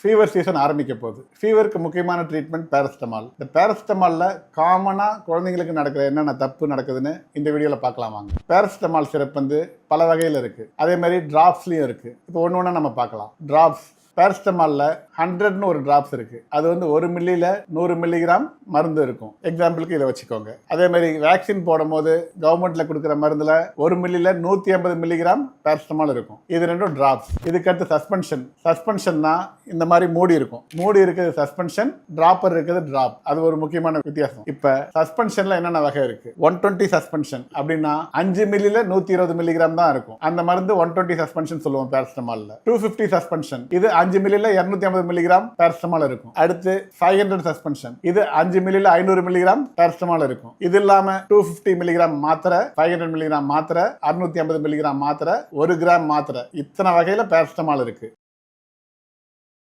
Fever season ஆரம்பிக்க போகுது. ஃபீவருக்கு முக்கியமான ட்ரீட்மெண்ட் பேரஸ்டமால் இந்த பேரஸ்டமாலில் காமனாக குழந்தைங்களுக்கு நடக்கிற என்னென்ன தப்பு நடக்குதுன்னு இந்த வீடியோவில் பார்க்கலாம் வாங்க. பேரஸ்டமால் சிறப்பு வந்து பல வகையில் இருக்குது அதே மாதிரி ட்ராப்ஸ்லையும் இருக்குது இப்போ ஒன்று ஒன்றா நம்ம பார்க்கலாம். ட்ராப்ஸ் பேரஸ்டமாலில் ஹண்ட்ரட்னு ஒரு டிராப்ஸ் இருக்குது அது வந்து ஒரு மில்லியில் நூறு மில்லிகிராம் மருந்து இருக்கும். எக்ஸாம்பிளுக்கு இதை வச்சுக்கோங்க. அதே மாதிரி வேக்சின் போடும்போது கவர்மெண்ட்டில் கொடுக்குற மருந்தில் ஒரு மில்லியில் நூற்றி ஐம்பது மில்லிகிராம் பேரஸ்டமால் இருக்கும். இது ரெண்டும் டிராப்ஸ் இதுக்கடுத்து சஸ்பென்ஷன் சஸ்பென்ஷன்னா இந்த மாதிரி மூடி இருக்கும். மூடி இருக்கிறது சஸ்பென்ஷன் டிராப்பர் இருக்கிறது டிராப் அது ஒரு முக்கியமான வித்தியாசம். இப்போ சஸ்பென்ஷனில் என்னென்ன வகை இருக்குது ஒன் டுவெண்ட்டி சஸ்பென்ஷன் அப்படின்னா அஞ்சு மில்லியில் நூற்றி இருபது மில்லிகிராம் தான் இருக்கும். அந்த மருந்து ஒன் டுவெண்ட்டி சஸ்பென்ஷன் சொல்லுவோம் பேரஸ்டமாலில் டூ ஃபிஃப்டி சஸ்பென்ஷன் இது அஞ்சு மில்லியில் இரநூத்தி ஐம்பது மில்லிகிராம் பேரஸ்டமால் இருக்கும். அடுத்து ஃபைவ் ஹண்ட்ரட் சஸ்பென்ஷன் இது அஞ்சு மில்லியில் ஐநூறு மில்லிகிராம் பேரஸ்டமால் இருக்கும். இது இல்லாம டூ ஃபிஃப்டி மில்லிகிராம் மாத்திரை ஃபைவ் ஹண்ட்ரட் மில்லிகிராம் மாத்திரை அறுநூத்தி ஐம்பது மில்லிகிராம் மாத்திரை ஒரு கிராம் மாத்திரை. இத்தனை வகையில பேரஸ்டமால் இருக்கு.